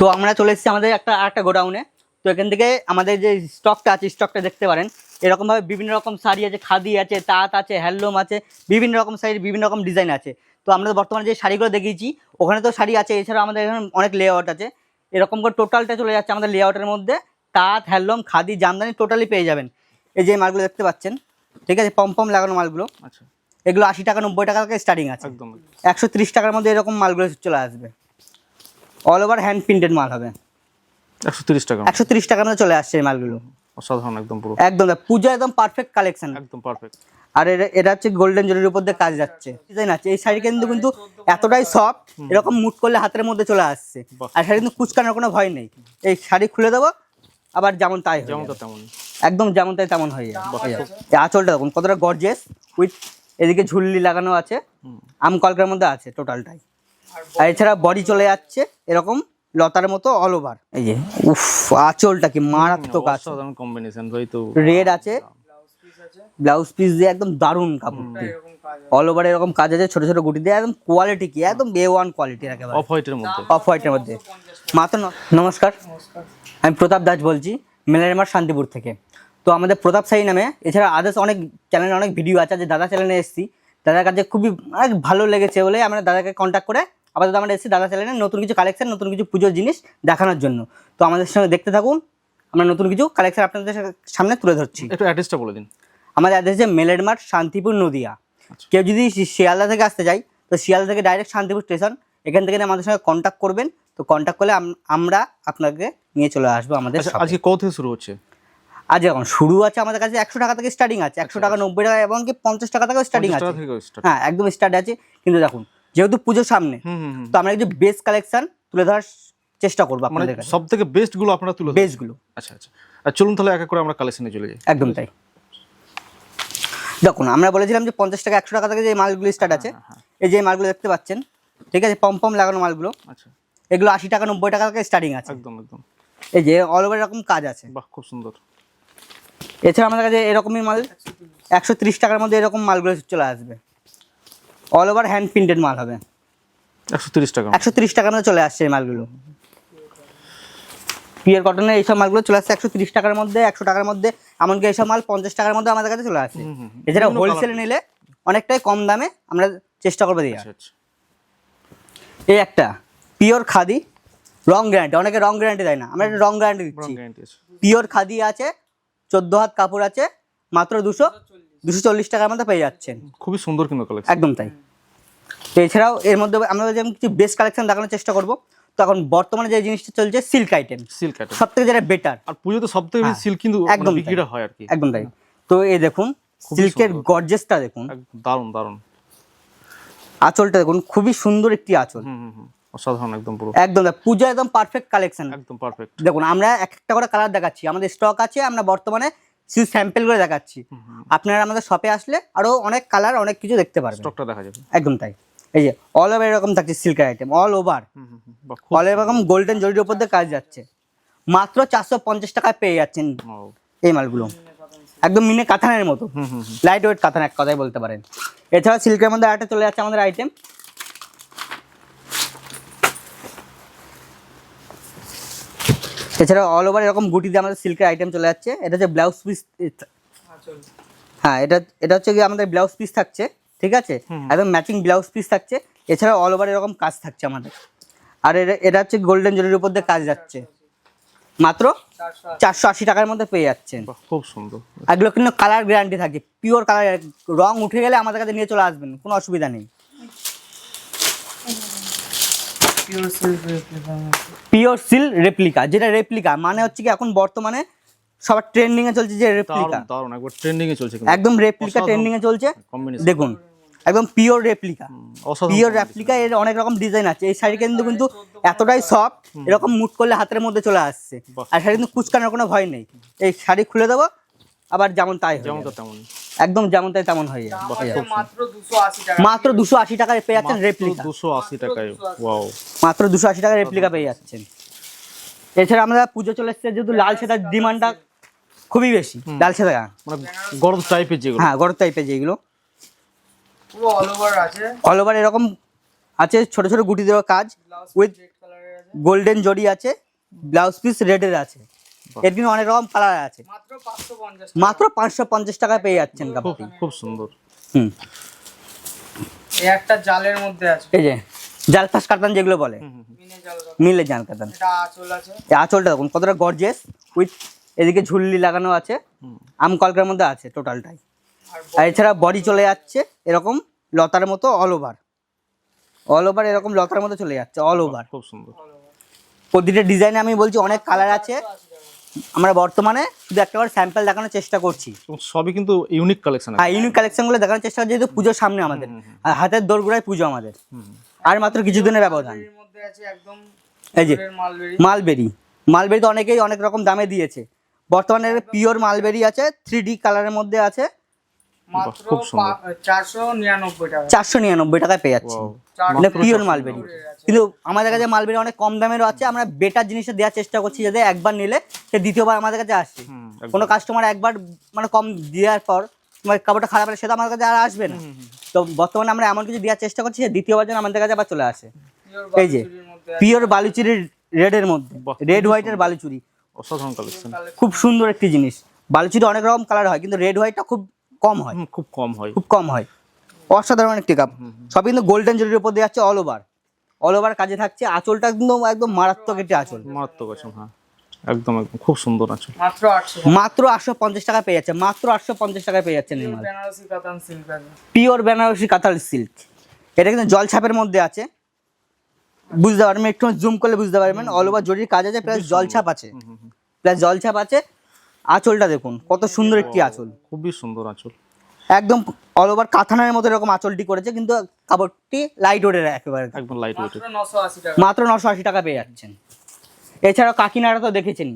তো আমরা চলে এসেছি আমাদের একটা আরেকটা গোডাউনে তো এখান থেকে আমাদের যে স্টকটা আছে স্টকটা দেখতে পারেন। এরকমভাবে বিভিন্ন রকম শাড়ি আছে খাদি আছে তাঁত আছে হ্যান্ডলুম আছে বিভিন্ন রকম শাড়ির বিভিন্ন রকম ডিজাইন আছে। তো আমরা বর্তমানে যে শাড়িগুলো দেখিয়েছি ওখানে তো শাড়ি আছে এছাড়া আমাদের এখানে অনেক লেআউট আছে। এরকম করে টোটালটা চলে যাচ্ছে আমাদের লেআউটের মধ্যে। তাঁত হ্যান্ডলুম খাদি জামদানি টোটালি পেয়ে যাবেন। এই যে মালগুলো দেখতে পাচ্ছেন ঠিক আছে পম পম লাগানো মালগুলো। আচ্ছা। এগুলো আশি টাকা নব্বই টাকা থেকে স্টার্টিং আছে। একদম। একশো ত্রিশ টাকার মধ্যে এরকম মালগুলো চলে আসবে। অল ওভার হ্যান্ড প্রিন্টেড মাল হবে। একশো তিরিশ টাকা। একশো ত্রিশ টাকার মধ্যে চলে আসছে এই মালগুলো। অসাধারণ একদম পুরো। একদম পুজো একদম পারফেক্ট কালেকশন একদম পারফেক্ট আর এটা হচ্ছে গোল্ডেন জরির উপর দিয়ে কাজ যাচ্ছে। ডিজাইন আছে। এই শাড়ি কিন্তু কিন্তু এতটাই সফট এরকম মুট করলে হাতের মধ্যে চলে আসছে। আর শাড়ি কিন্তু কুচকানোর কোনো ভয় নেই। এই শাড়ি খুলে দেবো আবার যেমন তাই যাবে। তেমন। একদম যেমন তাই তেমন হয়ে যাবে। হয়ে আঁচলটা দেখুন কতটা গর্জেস উইথ এদিকে ঝুল্লি লাগানো আছে। আম কলকার মধ্যে আছে টোটালটাই আর এছাড়া বডি চলে যাচ্ছে এরকম লতার মতো অল ওভার এই যে উফ আঁচলটা কি মারাত্মক আছে অসাধারণ কম্বিনেশন ভাই তো। রেড আছে। ব্লাউজ পিস দিয়ে একদম দারুণ কাপড়টি অল ওভার এরকম কাজ আছে। ছোট ছোট গুটি দিয়ে একদম কোয়ালিটি কি একদম এ ওয়ান কোয়ালিটি একেবারে। অফ হোয়াইটের মধ্যে। অফ হোয়াইটের মধ্যে। মাত্র নমস্কার। আমি প্রতাপ দাস বলছি মেলারমার শান্তিপুর থেকে। তো আমাদের প্রতাপ সাই নামে এছাড়া আদার্স অনেক চ্যানেলে অনেক ভিডিও আছে যে দাদা চ্যানেলে এসেছি। দাদার কাছে খুবই অনেক ভালো লেগেছে বলে আমরা দাদাকে কন্ট্যাক্ট করে আপাতত আমরা এসেছি দাদা চ্যানেলে নতুন কিছু কালেকশন নতুন কিছু পুজোর জিনিস দেখানোর জন্য। তো আমাদের সঙ্গে দেখতে থাকুন আমরা নতুন কিছু কালেকশন আপনাদের সামনে তুলে ধরছি। একটু অ্যাড্রেসটা বলে দিন। আমাদের অ্যাড্রেস যে মেলের মাঠ শান্তিপুর নদিয়া। কেউ যদি শিয়ালদা থেকে আসতে চাই তো শিয়ালদা থেকে ডাইরেক্ট শান্তিপুর স্টেশন এখান থেকে আমাদের সঙ্গে কন্ট্যাক্ট করবেন। তো কন্ট্যাক্ট করলে আম- আমরা আপনাকে নিয়ে চলে আসব আমাদের আচ্ছা আজকে কত থেকে শুরু হচ্ছে? আজ এখন শুরু আছে আমাদের কাছে একশো টাকা থেকে স্টার্টিং আছে। একশো টাকা নব্বই টাকা এবং কি পঞ্চাশ টাকা থেকেও স্টার্টিং আছে। হ্যাঁ একদম স্টার্ট আছে। কিন্তু দেখুন যেহেতু পুজোর সামনে। তো আমরা কিছু বেস্ট কালেকশন তুলে ধরার চেষ্টা করব মানে আপনাদের কাছে। সব থেকে বেস্টগুলো আপনারা তুলে ধরুন। বেস্টগুলো আচ্ছা আচ্ছা। আর চলুন তাহলে এক এক করে আমরা কালেকশনে চলে যাই। একদম তাই। দেখুন আমরা বলেছিলাম যে পঞ্চাশ টাকা একশো টাকা থেকে যে মালগুলো স্টার্ট আছে এই যে মালগুলো দেখতে পাচ্ছেন ঠিক আছে পম পম লাগানো মালগুলো। আচ্ছা। এগুলো আশি টাকা নব্বই টাকা থেকে স্টার্টিং আছে। একদম একদম। এই যে অল ওভার এরকম কাজ আছে। বাহ খুব সুন্দর। এছাড়া আমাদের কাছে এরকমই মাল একশো ত্রিশ টাকার মধ্যে এরকম মালগুলো চলে আসবে। অল ওভার হ্যান্ড প্রিন্টেড মাল হবে। একশো তিরিশ টাকা। একশো ত্রিশ টাকার মধ্যে চলে আসছে এই মালগুলো। পিয়ার কটনের এইসব মালগুলো চলে আসছে একশো ত্রিশ টাকার মধ্যে একশো টাকার মধ্যে এমনকি এইসব মাল পঞ্চাশ টাকার মধ্যে আমাদের কাছে চলে হুম। এছাড়া হোলসেলে নিলে অনেকটাই কম দামে আমরা চেষ্টা করব দিয়ে। আচ্ছা আচ্ছা। এই একটা পিওর খাদি রং গ্যারান্টি অনেকে রং গ্যারান্টি দেয় না আমরা একটা রং গ্যারান্টি দিচ্ছি। পিওর খাদি আছে চোদ্দ হাত কাপড় আছে মাত্র দুশো দুশো চল্লিশ টাকার মধ্যে পেয়ে যাচ্ছেন। খুবই সুন্দর কিন্তু কালেকশন একদম তাই। তো এছাড়াও এর মধ্যে আমরা যেমন কিছু বেস্ট কালেকশন দেখানোর চেষ্টা করব তো এখন বর্তমানে যে জিনিসটা চলছে সিল্ক আইটেম সিল্ক আইটেম সব থেকে যেটা বেটার আর পুজোতে সব থেকে বেশি সিল্ক কিন্তু হ্যাঁ, একদম মানে বিক্রিটা হয় আর কি। একদম তাই। তো এই দেখুন সিল্কের গর্জেসটা দেখুন। দারুণ দারুণ। আঁচলটা দেখুন খুবই সুন্দর একটি আঁচল। অসাধারণ একদম পুরো। একদম। পুজো একদম পারফেক্ট কালেকশন একদম পারফেক্ট দেখুন আমরা এক একটা করে কালার দেখাচ্ছি। আমাদের স্টক আছে আমরা বর্তমানে শুধু স্যাম্পেল করে দেখাচ্ছি। আপনারা আমাদের শপে আসলে আরও অনেক কালার অনেক কিছু দেখতে পারবেন। স্টকটা দেখা যাবে। একদম তাই। এই যে অল ওভার এরকম থাকছে সিল্কের আইটেম অল ওভার অল এরকম গোল্ডেন জরির উপর দিয়ে কাজ যাচ্ছে। মাত্র চারশো পঞ্চাশ টাকায় পেয়ে যাচ্ছেন এই মালগুলো। একদম মিনে কাতানের মতো। লাইট ওয়েট কাতান এক কথাই বলতে পারেন। এছাড়া সিল্কের মধ্যে আরেকটা চলে যাচ্ছে আমাদের আইটেম এছাড়া অল ওভার এরকম গুটি দিয়ে আমাদের সিল্কের আইটেম চলে যাচ্ছে। এটা হচ্ছে ব্লাউজ পিস হ্যাঁ এটা এটা হচ্ছে কি আমাদের ব্লাউজ পিস থাকছে ঠিক আছে? একদম ম্যাচিং ব্লাউজ পিস থাকছে। এছাড়া অল ওভার এরকম কাজ থাকছে আমাদের। আর এটা এটা হচ্ছে গোল্ডেন জরির উপর দিয়ে কাজ যাচ্ছে। মাত্র চারশো আশি টাকার মধ্যে পেয়ে যাচ্ছেন। খুব সুন্দর। এগুলো কিন্তু কালার গ্যারান্টি থাকে। পিওর কালার রং উঠে গেলে আমাদের কাছে নিয়ে চলে আসবেন কোনো অসুবিধা নেই। পিওর সিল রেপ্লিকা যেটা রেপ্লিকা মানে হচ্ছে কি এখন বর্তমানে সবার ট্রেন্ডিং এ চলছে যে রেপ্লিকা দারুণ একবার ট্রেন্ডিং এ চলছে একদম রেপ্লিকা। ট্রেন্ডিং এ চলছে। দেখুন একদম পিওর রেপ্লিকা পিওর রেপ্লিকা এর অনেক রকম ডিজাইন আছে। এই শাড়ি কিন্তু কিন্তু এতটাই সফট এরকম মুট করলে হাতের মধ্যে চলে আসছে। আর শাড়ি কিন্তু কুচকানোর কোনো ভয় নেই। এই শাড়ি খুলে দেবো আবার যেমন তাই হয়ে যেমন। তেমন একদম যেমন তাই তেমন হয়ে যাবে। মাত্র দুশো আশি টাকায় পেয়ে যাচ্ছেন রেপ্লিকা দুশো আশি টাকায় ওয়াও মাত্র দুশো আশি টাকায় রেপ্লিকা পেয়ে যাচ্ছেন। এছাড়া আমরা পুজো চলে এসছে যেহেতু লাল সেতার ডিমান্ডটা খুবই বেশি। লাল সেতা মানে গরম টাইপের যেগুলো। হ্যাঁ গরম টাইপের যেগুলো। পুরো অল ওভার আছে। অল ওভার এরকম আছে ছোট ছোট গুটি দেওয়া কাজ উইথ রেড কালারের আছে। গোল্ডেন জড়ি আছে ব্লাউজ পিস রেডের আছে। এর কিন্তু অনেক রকম কালার আছে। মাত্র পাঁচশো পঞ্চাশ টাকায় পেয়ে যাচ্ছেন খুব কাপড়টি। খুব সুন্দর। হুম। একটা জালের মধ্যে আছে। এই যে জাল ফাঁস কাতান যেগুলো বলে। মিনে। মিলে জাল কাতান আঁচল আঁচলটা দেখুন কতটা গর্জেস উইথ এদিকে ঝুল্লি লাগানো আছে। আম কলকার মধ্যে আছে টোটালটাই আর আর এছাড়া বডি চলে যাচ্ছে এরকম লতার মতো অল ওভার অল ওভার এরকম লতার মতো চলে যাচ্ছে অল ওভার খুব সুন্দর। প্রতিটা ডিজাইনে আমি বলছি অনেক কালার আছে। আমরা বর্তমানে শুধু একটা স্যাম্পল দেখানোর চেষ্টা করছি। সবই কিন্তু ইউনিক কালেকশন হ্যাঁ ইউনিক কালেকশনগুলো দেখানোর চেষ্টা করছি যেহেতু পুজোর সামনে আমাদের। আর হাতের দোরগোড়ায় পুজো আমাদের। আর মাত্র কিছুদিনের ব্যবধান। এই যে মালবেরি। মালবেরি। মালবেরি তো অনেকেই অনেক রকম দামে দিয়েছে। বর্তমানে পিওর মালবেরি আছে থ্রি ডি কালারের মধ্যে আছে। চারশো নিরানব্বই টাকা। চারশো নিরানব্বই টাকায় পেয়ে যাচ্ছে। মানে পিওর মালবেরি কিন্তু আমাদের কাছে মালবেরি অনেক কম দামেরও আছে আমরা বেটার জিনিসটা দেওয়ার চেষ্টা করছি যাতে একবার নিলে সে দ্বিতীয়বার আমাদের কাছে আসছে কোনো কাস্টমার একবার মানে কম দেওয়ার পর তোমার কাপড়টা খারাপ হলে সেটা আমার কাছে আর আসবে না। তো বর্তমানে আমরা এমন কিছু দেওয়ার চেষ্টা করছি যে দ্বিতীয়বার যেন আমাদের কাছে আবার চলে আসে। এই যে। পিওর বালুচুরির রেডের মধ্যে। রেড হোয়াইটের বালুচুরি। অসাধারণ কালেকশন খুব সুন্দর একটি জিনিস। বালুচুরি অনেক রকম কালার হয় কিন্তু রেড হোয়াইটটা খুব কম হয়। খুব কম হয়। খুব কম হয়। অসাধারণ একটি কাপ সব কিন্তু গোল্ডেন জরির উপর দিয়ে যাচ্ছে অল ওভার অল ওভার কাজে থাকছে আঁচলটা একদম একদম মারাত্মক একটি আঁচল। মারাত্মক আছে হ্যাঁ। একদম একদম খুব সুন্দর আছে মাত্র আটশো মাত্র আটশো পঞ্চাশ টাকা পেয়ে যাচ্ছে মাত্র আটশো পঞ্চাশ টাকায় পেয়ে যাচ্ছেন এই Banarasi katan silk pure Banarasi katan silk এটা কিন্তু জল ছাপের মধ্যে আছে। বুঝতে পারবেন একটু জুম করলে বুঝতে পারবেন। অল ওভার জরির কাজ আছে প্লাস জল ছাপ আছে। প্লাস জল ছাপ আছে। আঁচলটা দেখুন কত সুন্দর একটি আঁচল। খুবই সুন্দর আঁচল। একদম অল ওভার কাথানের মতো এরকম আঁচলটি করেছে কিন্তু কাপড়টি লাইট ওডের একেবারে। একদম লাইট টাকা। মাত্র নশো আশি টাকা পেয়ে যাচ্ছেন। এছাড়াও কাকিনাড়া তো দেখেছেন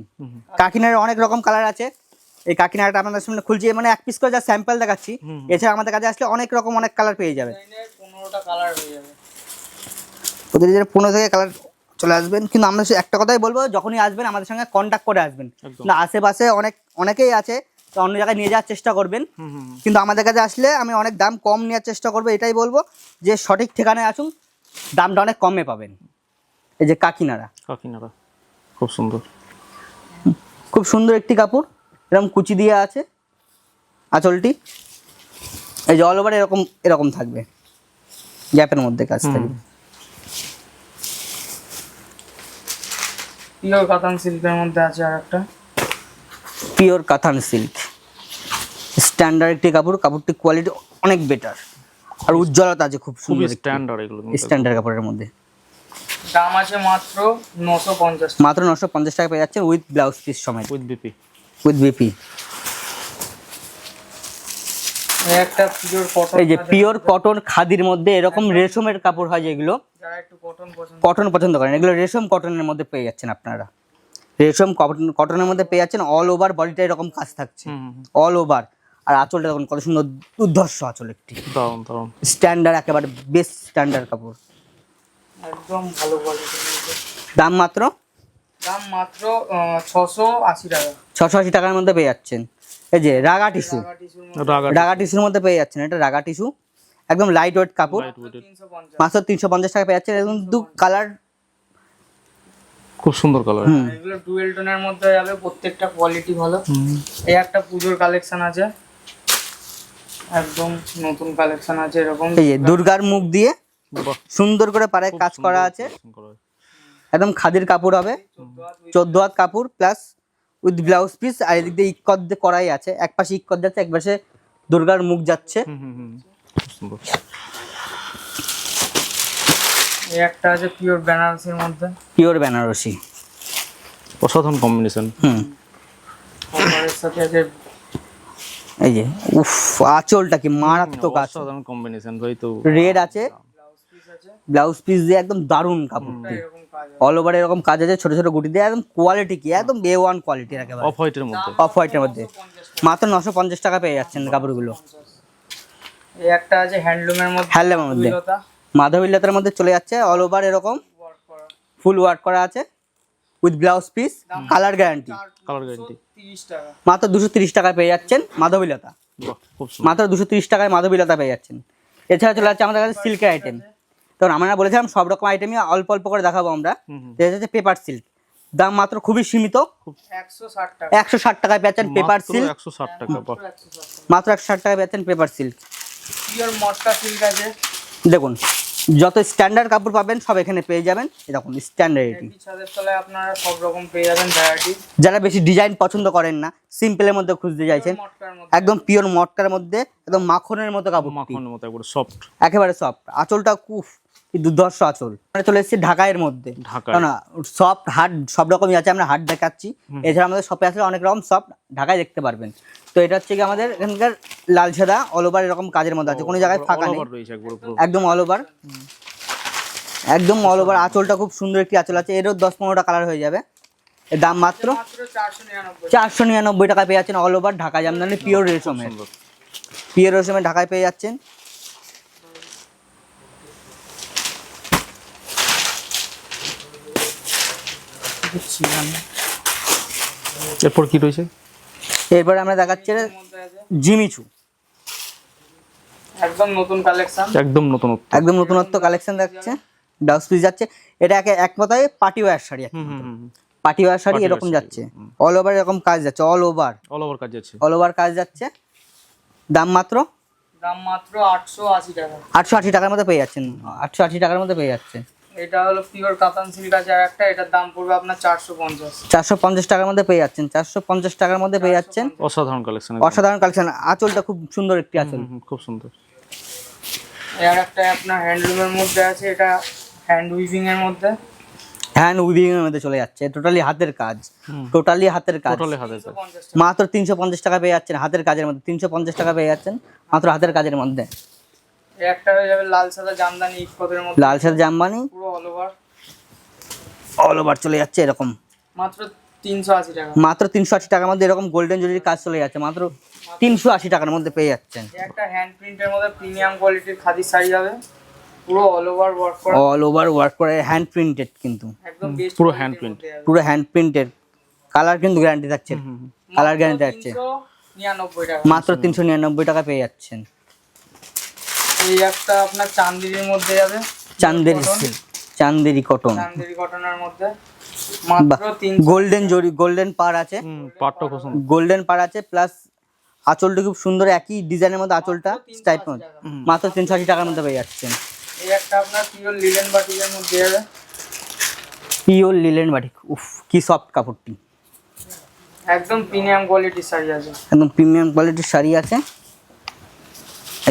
কাকিনাড়ার অনেক রকম কালার আছে। এই কাকিনাড়াটা আপনাদের সামনে খুলছি মানে এক পিস করে যা স্যাম্পল দেখাচ্ছি এছাড়া আমাদের কাছে আসলে অনেক রকম অনেক কালার পেয়ে যাবে। পনেরোটা কালার হয়ে যাবে। ওদের যে পনেরো থেকে কালার চলে আসবেন কিন্তু আমরা একটা কথাই বলব যখনই আসবেন আমাদের সঙ্গে কন্ট্যাক্ট করে আসবেন। না আশেপাশে অনেক অনেকেই আছে তো অন্য জায়গায় নিয়ে যাওয়ার চেষ্টা করবেন। কিন্তু আমাদের কাছে আসলে আমি অনেক দাম কম নেওয়ার চেষ্টা করব এটাই বলব যে সঠিক ঠিকানায় আসুন দামটা অনেক কমে পাবেন। এই যে কাকিনাড়া। কাকিনাড়া খুব সুন্দর। খুব সুন্দর একটি কাপড় এরকম কুচি দিয়ে আছে আঁচলটি। এই যে অল ওভার এরকম এরকম থাকবে গ্যাপের মধ্যে কাজ থাকবে। পিওর কাতান সিল্কের মধ্যে আছে আর একটা পিওর কাথান সিল্ক স্ট্যান্ডার্ড একটি কাপড় কাপড়টি কোয়ালিটি অনেক বেটার আর উজ্জ্বলতা আছে খুব সুন্দর স্ট্যান্ডার্ড এগুলো স্ট্যান্ডার্ড কাপড়ের মধ্যে। দাম আছে মাত্র নশো পঞ্চাশ মাত্র নশো পঞ্চাশ টাকা পেয়ে যাচ্ছে উইথ ব্লাউজ পিস সমেত। উইথ বিপি উইথ বিপি একটা পিওর কটন এই যে পিওর কটন খাদির মধ্যে এরকম রেশমের কাপড় হয় যেগুলো যারা একটু কটন পছন্দ কটন পছন্দ করেন এগুলো রেশম কটনের মধ্যে পেয়ে যাচ্ছেন আপনারা। রেশম কটন কটনের মধ্যে পেয়ে যাচ্ছেন অল ওভার বডিটা এরকম কাজ থাকছে। অল ওভার আর আঁচলটা দেখুন কত সুন্দর দুর্ধর্ষ আঁচল একটি। দারুণ দারুণ। স্ট্যান্ডার্ড একেবারে বেস্ট স্ট্যান্ডার্ড কাপড়। একদম ভালো দাম মাত্র? দাম মাত্র ছশো আশি টাকা। ছশো আশি টাকার মধ্যে পেয়ে যাচ্ছেন। এই যে রাগা টিস্যু। রাগা টিস্যুর মধ্যে পেয়ে যাচ্ছেন এটা রাগা টিস্যু। একদম লাইট ওয়েট কাপড় লাইট তিনশো পঞ্চাশ। মাত্র তিনশো পঞ্চাশ টাকা পেয়ে যাচ্ছেন। এবং দু কালার খুব সুন্দর কালার এগুলো ডুয়েল টোনের মধ্যে যাবে প্রত্যেকটা কোয়ালিটি ভালো। এই একটা পুজোর কালেকশন আছে। একদম নতুন কালেকশন আছে এরকম এই যে দুর্গার মুখ দিয়ে সুন্দর করে পাড়ায় কাজ করা আছে। একদম খাদির কাপড় হবে চোদ্দ হাত কাপড় প্লাস উইথ ব্লাউজ পিস আর এদিক দিয়ে ইক্কত দিয়ে করাই আছে। এক পাশে ইক্কত যাচ্ছে এক পাশে দুর্গার মুখ যাচ্ছে। একটা আছে পিওর বেনারসির মধ্যে। পিওর বেনারসি। অসাধারণ কম্বিনেশন হুম। সাথে আছে এই যে উফ আঁচলটা কি মারাত্মক অসাধারণ কম্বিনেশন ভাই তো রেড আছে ব্লাউজ পিস আছে ব্লাউজ পিস দিয়ে একদম দারুণ কাপড়টি অল ওভার এরকম কাজ আছে ছোট ছোট গুটি দিয়ে একদম কোয়ালিটি কি একদম এ ওয়ান কোয়ালিটির একেবারে। অফ হোয়াইটের মধ্যে। অফ হোয়াইটের মধ্যে। মাত্র নশো পঞ্চাশ টাকা পেয়ে যাচ্ছেন কাপড়গুলো। এই একটা আছে হ্যান্ডলুমের মধ্যে হ্যান্ডলুমের মধ্যে। মাধবীলতার মধ্যে চলে যাচ্ছে অল ওভার এরকম। ফুল ওয়ার্ক করা আছে। With blouse piece colour guarantee. Colour guarantee. মাত্র দুশো তিরিশ টাকায় পেয়ে যাচ্ছেন মাধবীলতা। মাত্র দুশো তিরিশ টাকায় মাধবীলতা পেয়ে যাচ্ছেন। এছাড়া চলে যাচ্ছে আমাদের কাছে সিল্কের আইটেম তখন আমরা বলেছিলাম সব রকম আইটেমই অল্প অল্প করে দেখাবো আমরা। হচ্ছে পেপার সিল্ক দাম মাত্র খুবই সীমিত। একশো ষাট টাকা। একশো ষাট টাকায় পেয়েছেন পেপার সিল্ক একশো ষাট টাকা মাত্র একশো ষাট টাকায় পেয়েছেন পেপার সিল্ক পিওর সিল্ক আছে। দেখুন যত স্ট্যান্ডার্ড কাপড় পাবেন সব এখানে পেয়ে যাবেন। এরকম স্ট্যান্ডার্ড এটি। আপনারা সব রকম পেয়ে যাবেন ভ্যারাইটি যারা বেশি ডিজাইন পছন্দ করেন না সিম্পলের মধ্যে খুঁজতে চাইছেন একদম পিওর মটকার মধ্যে একদম মাখনের মতো কাপড় মাখনের মতো একবার সফট একেবারে সফট আঁচলটা খুব কি দুর্ধর্ষ আঁচল। আমরা চলে এসেছি ঢাকায়ের মধ্যে। না সফট হার্ড সব রকমই আছে আমরা হার্ড দেখাচ্ছি। এছাড়া আমাদের শপে আসলে অনেক রকম সফট ঢাকায় দেখতে পারবেন। তো এটা হচ্ছে কি আমাদের এখানকার লাল সাদা অল ওভার এরকম কাজের মধ্যে আছে। কোনো জায়গায় ফাঁকা নেই। একদম অল ওভার একদম অল ওভার আঁচলটা খুব সুন্দর একটি আঁচল আছে। এরও দশ পনেরোটা কালার হয়ে যাবে। এর দাম মাত্র চারশো নিরানব্বই। টাকা পেয়ে যাচ্ছেন all over Dhaka Jamdani pure রেশমের। পিওর রেশমের ঢাকায় পেয়ে যাচ্ছেন। এরপর কি রয়েছে? এরপরে আমরা দেখাচ্ছি জিমিচু। একদম নতুন কালেকশন একদম নতুন একদম নতুনত্ব কালেকশন দেখছে ব্লাউজ পিস যাচ্ছে। এটা একে এক কথায় party wear sari party wear sari এরকম যাচ্ছে। অল ওভার এরকম কাজ যাচ্ছে। অল ওভার অল ওভার কাজ আছে অল ওভার কাজ যাচ্ছে। দাম মাত্র? দাম মাত্র আটশো আশি টাকা। আটশো আশি টাকার মধ্যে পেয়ে যাচ্ছেন। আটশো আশি টাকার মধ্যে পেয়ে যাচ্ছে। এটা হলো পিওর কাতান সিল্ক আছে আর একটা এটার দাম পড়বে আপনার চারশো পঞ্চাশ। চারশো পঞ্চাশ টাকার মধ্যে পেয়ে যাচ্ছেন। চারশো পঞ্চাশ টাকার মধ্যে পেয়ে যাচ্ছেন। অসাধারণ কালেকশন অসাধারণ কালেকশন আঁচলটা খুব সুন্দর একটি আঁচল। খুব সুন্দর। এর একটা আপনার হ্যান্ডলুমের মধ্যে আছে এটা হ্যান্ড উইভিং এর মধ্যে। হ্যান্ড উইভিং এর মধ্যে চলে যাচ্ছে। টোটালি হাতের কাজ। টোটালি হাতের কাজ। টোটালি হাতের কাজ। মাত্র তিনশো পঞ্চাশ টাকা পেয়ে যাচ্ছেন হাতের কাজের মধ্যে। তিনশো পঞ্চাশ টাকা পেয়ে যাচ্ছেন মাত্র হাতের কাজের মধ্যে। একটা হয়ে যাবে লাল সাদা জামদানি মধ্যে। লাল সাদা জামবানি পুরো অল ওভার অল ওভার চলে যাচ্ছে এরকম। মাত্র তিনশো আশি টাকা। মাত্র তিনশো আশি টাকার মধ্যে এরকম গোল্ডেন জরির কাজ চলে যাচ্ছে। মাত্র তিনশো আশি টাকার মধ্যে পেয়ে যাচ্ছেন। একটা হ্যান্ড প্রিন্টের মধ্যে প্রিমিয়াম কোয়ালিটির খাদি শাড়ি হবে। পুরো অল ওভার ওয়ার্ক করা। অল ওভার ওয়ার্ক করে হ্যান্ড প্রিন্টেড কিন্তু। একদম পুরো। পুরো হ্যান্ড প্রিন্টেড কালার কিন্তু গ্যারান্টি থাকছে। কালার গ্যারান্টি থাকছে। মাত্র তিনশো নিরানব্বই টাকা পেয়ে যাচ্ছেন। এই একটা আপনার চান্দিরির মধ্যে যাবে। চান্দেরি সিল্ক চান্দেরি কটন চান্দেরি কটনের মধ্যে। মাত্র তিন গোল্ডেন জরি গোল্ডেন পার আছে। হুম খুব সুন্দর। গোল্ডেন পার আছে প্লাস আঁচলটা খুব সুন্দর একই ডিজাইনের মধ্যে আঁচলটা টাইপ মাত্র তিনশো আশি টাকার মধ্যে পেয়ে যাচ্ছেন। এই একটা আপনার পিওর লিলেন বাটিকের মধ্যে যাবে। পিওর লিলেন বাটিক উফ কি সফট কাপড়টি। একদম প্রিমিয়াম কোয়ালিটির শাড়ি আছে। একদম প্রিমিয়াম কোয়ালিটির শাড়ি আছে।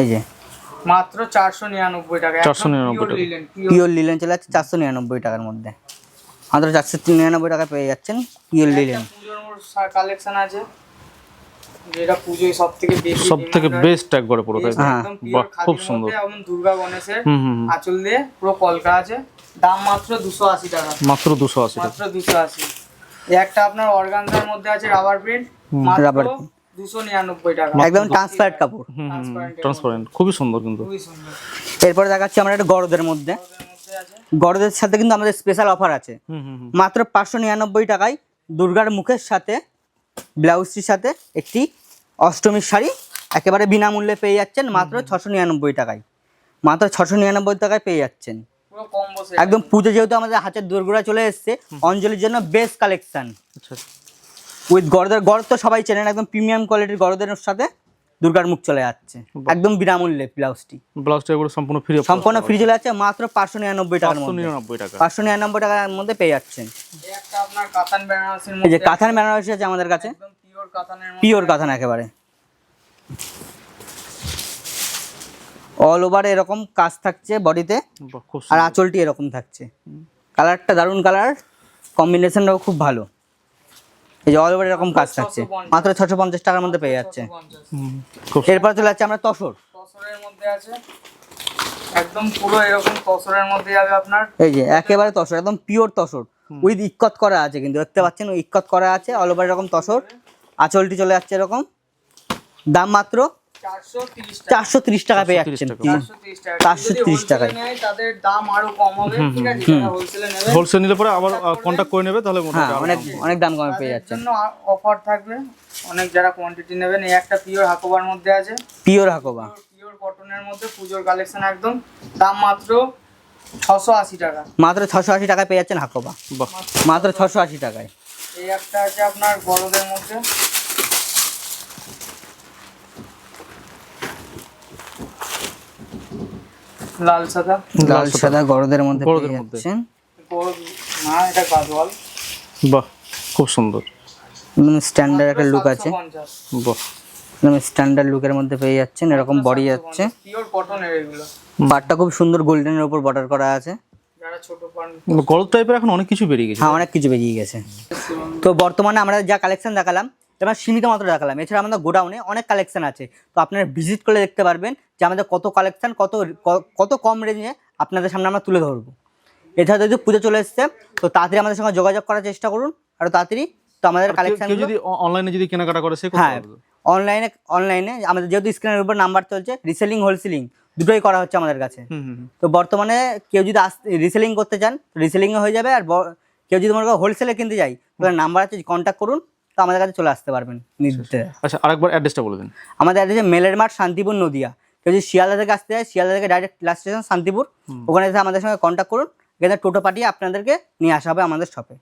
এই যে মাত্র চারশো নিরানব্বই টাকা। 499 টাকা। পিওর লিলেন চলে যাচ্ছে চারশো নিরানব্বই টাকার মধ্যে। মাত্র চারশো নিরানব্বই টাকা পেয়ে যাচ্ছেন পিওর লিলেন কালেকশন আছে যেটা পুজোয় সব থেকে বেশি সব থেকে বেস্ট একবারে পুরো তাই হ্যাঁ। বাহ খুব সুন্দর। এবং দুর্গা গণেশের। আঁচল দিয়ে পুরো কলকা আছে। দাম মাত্র দুশো আশি টাকা। মাত্র দুশো আশি টাকা। মাত্র দুশো আশি। এই একটা আপনার অর্গানজার মধ্যে আছে রাবার প্রিন্ট rubber একদম ট্রান্সপারেন্ট কাপড়। হুম হুম। ট্রান্সপারেন্ট খুবই সুন্দর কিন্তু। এরপরে দেখাচ্ছি আমরা একটা গরদের মধ্যে। গরদের সাথে কিন্তু আমাদের স্পেশাল অফার আছে। হুম হুম হুম। মাত্র পাঁচশো নিরানব্বই টাকায় দুর্গার মুখের সাথে ব্লাউজটির সাথে একটি অষ্টমীর শাড়ি একেবারে বিনামূল্যে পেয়ে যাচ্ছেন মাত্র ছশো নিরানব্বই টাকায়। মাত্র ছশো নিরানব্বই টাকায় পেয়ে যাচ্ছেন। পুরো কম্বো সেট একদম পুজো যেহেতু আমাদের হাতের দোরগোড়া চলে এসছে অঞ্জলির জন্য বেস্ট কালেকশন আচ্ছা। উইথ গরদের গরদ তো সবাই চেনেন একদম প্রিমিয়াম কোয়ালিটির গরদের সাথে দুর্গার মুখ চলে যাচ্ছে। একদম বিনামূল্যে ব্লাউজটি। ব্লাউজটা এগুলো সম্পূর্ণ ফ্রি সম্পূর্ণ ফ্রি চলে যাচ্ছে মাত্র পাঁচশো নিরানব্বই টাকার মধ্যে। নিরানব্বই টাকা। পাঁচশো নিরানব্বই টাকার মধ্যে পেয়ে যাচ্ছেন। এই যে কাঁথান বেনারসি আছে আমাদের কাছে। পিওর কাঁথান একেবারে। অল ওভার এরকম কাজ থাকছে বডিতে আর আঁচলটি এরকম থাকছে। কালারটা দারুণ কালার কম্বিনেশনটাও খুব ভালো। এই যে অল ওভার এরকম কাজ থাকছে। মাত্র ছশো পঞ্চাশ টাকার মধ্যে পেয়ে যাচ্ছে। এরপর চলে যাচ্ছে আমরা তসর। তসরের মধ্যে আছে। একদম পুরো এরকম তসরের মধ্যে যাবে আপনার। এই যে একেবারে তসর একদম পিওর তসর। উইথ ইক্কত করা আছে কিন্তু দেখতে পাচ্ছেন ইক্কত করা আছে অল ওভার এরকম তসর। আঁচলটি চলে যাচ্ছে এরকম। দাম মাত্র চারশো তিরিশ টাকা। চারশো তিরিশ টাকা পেয়ে 430 যাচ্ছেন। চারশো তিরিশ টাকা। 430 যদি টাকায়। তাদের দাম আরও কম হবে। ঠিক আছে হোলসেল নিলে পরে আবার কন্ট্যাক্ট করে নেবে তাহলে হ্যাঁ অনেক অনেক দাম কমে পেয়ে যাচ্ছেন অফার থাকবে। অনেক যারা কোয়ান্টিটি নেবেন এই একটা পিওর হাকোবার মধ্যে আছে। পিওর হাকোবা। পিওর কটনের মধ্যে পুজোর কালেকশন একদম। দাম মাত্র ছশো আশি টাকা। মাত্র ছশো আশি টাকায় পেয়ে যাচ্ছেন হাকোবা। মাত্র ছশো আশি টাকায়। এই একটা আছে আপনার বড়দের মধ্যে। লাল সাদা। লাল সাদা গরদের মধ্যে গরদের পেয়ে মধ্যে। যাচ্ছেন। না এটা গাদোয়াল বাহ খুব সুন্দর। স্ট্যান্ডার্ড একটা লুক আছে। বাহ। স্ট্যান্ডার্ড লুকের মধ্যে পেয়ে যাচ্ছেন এরকম বডি যাচ্ছে। পিওর কটনের এগুলো। পাটটা খুব সুন্দর গোল্ডেনের উপর বর্ডার করা আছে। যারা ছোট পান গলদ টাইপের এখন অনেক কিছু বেরিয়ে গেছে। হ্যাঁ অনেক কিছু বেরিয়ে গেছে। তো বর্তমানে আমরা যা কালেকশন দেখালাম এবার সীমিত মাত্র দেখালাম। এছাড়া আমাদের গোডাউনে অনেক কালেকশন আছে। তো আপনারা ভিজিট করে দেখতে পারবেন যে আমাদের কত কালেকশন কত কত কম রেঞ্জে আপনাদের সামনে আমরা তুলে ধরবো। এছাড়া যদি পুজো চলে এসছে তো তাড়াতাড়ি আমাদের সঙ্গে যোগাযোগ করার চেষ্টা করুন। আর তাড়াতাড়ি তো আমাদের কালেকশান যদি অনলাইনে যদি কেনাকাটা করে সে হ্যাঁ অনলাইনে অনলাইনে আমাদের যেহেতু স্ক্রিনের উপর নাম্বার চলছে রিসেলিং হোলসেলিং দুটোই করা হচ্ছে আমাদের কাছে। তো বর্তমানে কেউ যদি রিসেলিং করতে চান রিসেলিংও হয়ে যাবে। আর কেউ যদি মনে করো হোলসেলে কিনতে যাই তাহলে নাম্বার আছে কন্ট্যাক্ট করুন। তো আমাদের কাছে চলে আসতে পারবেন নিতে। আচ্ছা আরেকবার অ্যাড্রেসটা বলে দিন। আমাদের অ্যাড্রেসে মেলের মাঠ শান্তিপুর নদিয়া। কেউ যদি শিয়ালদা থেকে আসতে চায় শিয়ালদা থেকে ডাইরেক্ট লাস্ট স্টেশন শান্তিপুর। ওখানে এসে আমাদের সঙ্গে কন্ট্যাক্ট করুন। এখানে টোটো পাঠিয়ে আপনাদেরকে নিয়ে আসা হবে আমাদের শপে